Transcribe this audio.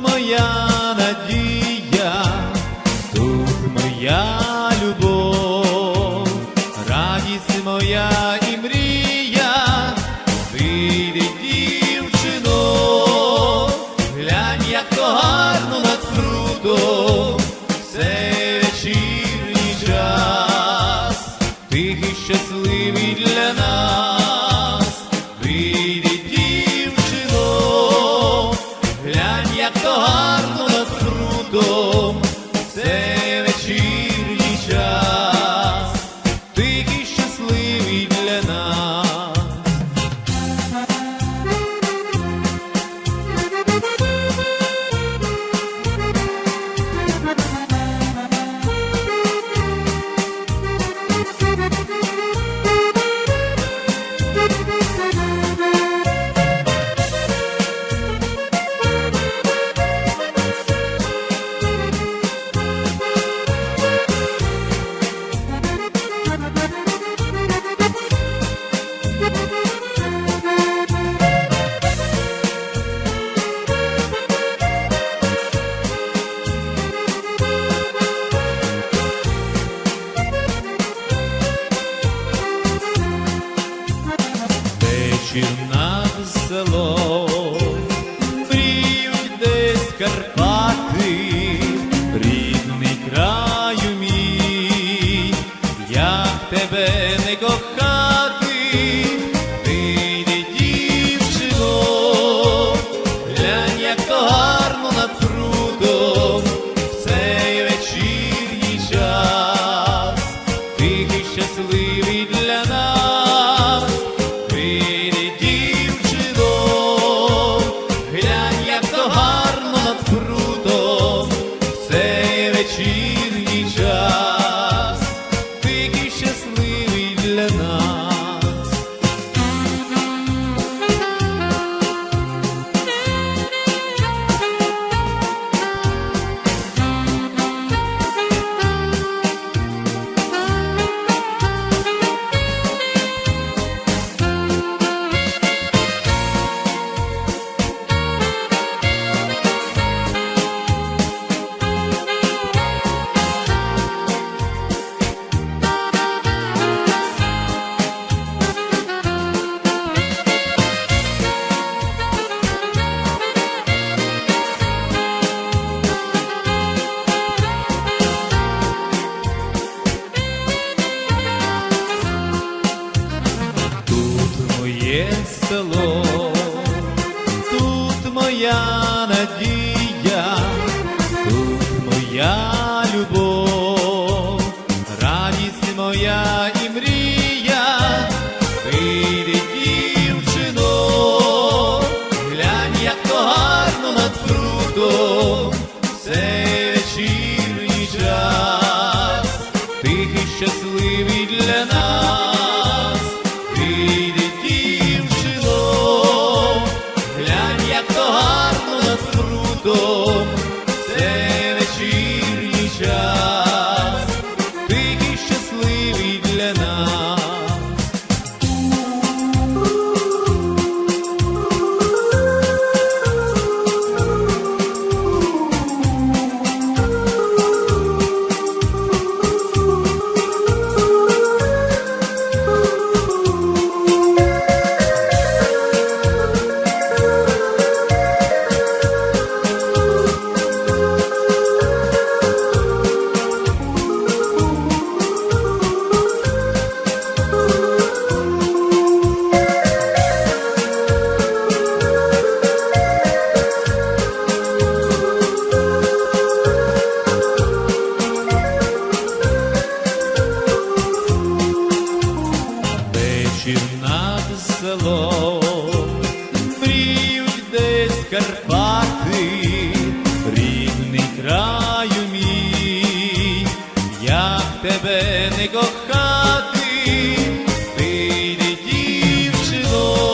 моя надія. над селом, мріють десь Карпати, рідний краю мій, як тебе не кохати. є село, тут моя надія, тут моя любов, радість моя. fruto. село, мріють десь Карпати, рідний краю мій, як тебе не кохати, ти не дівчино.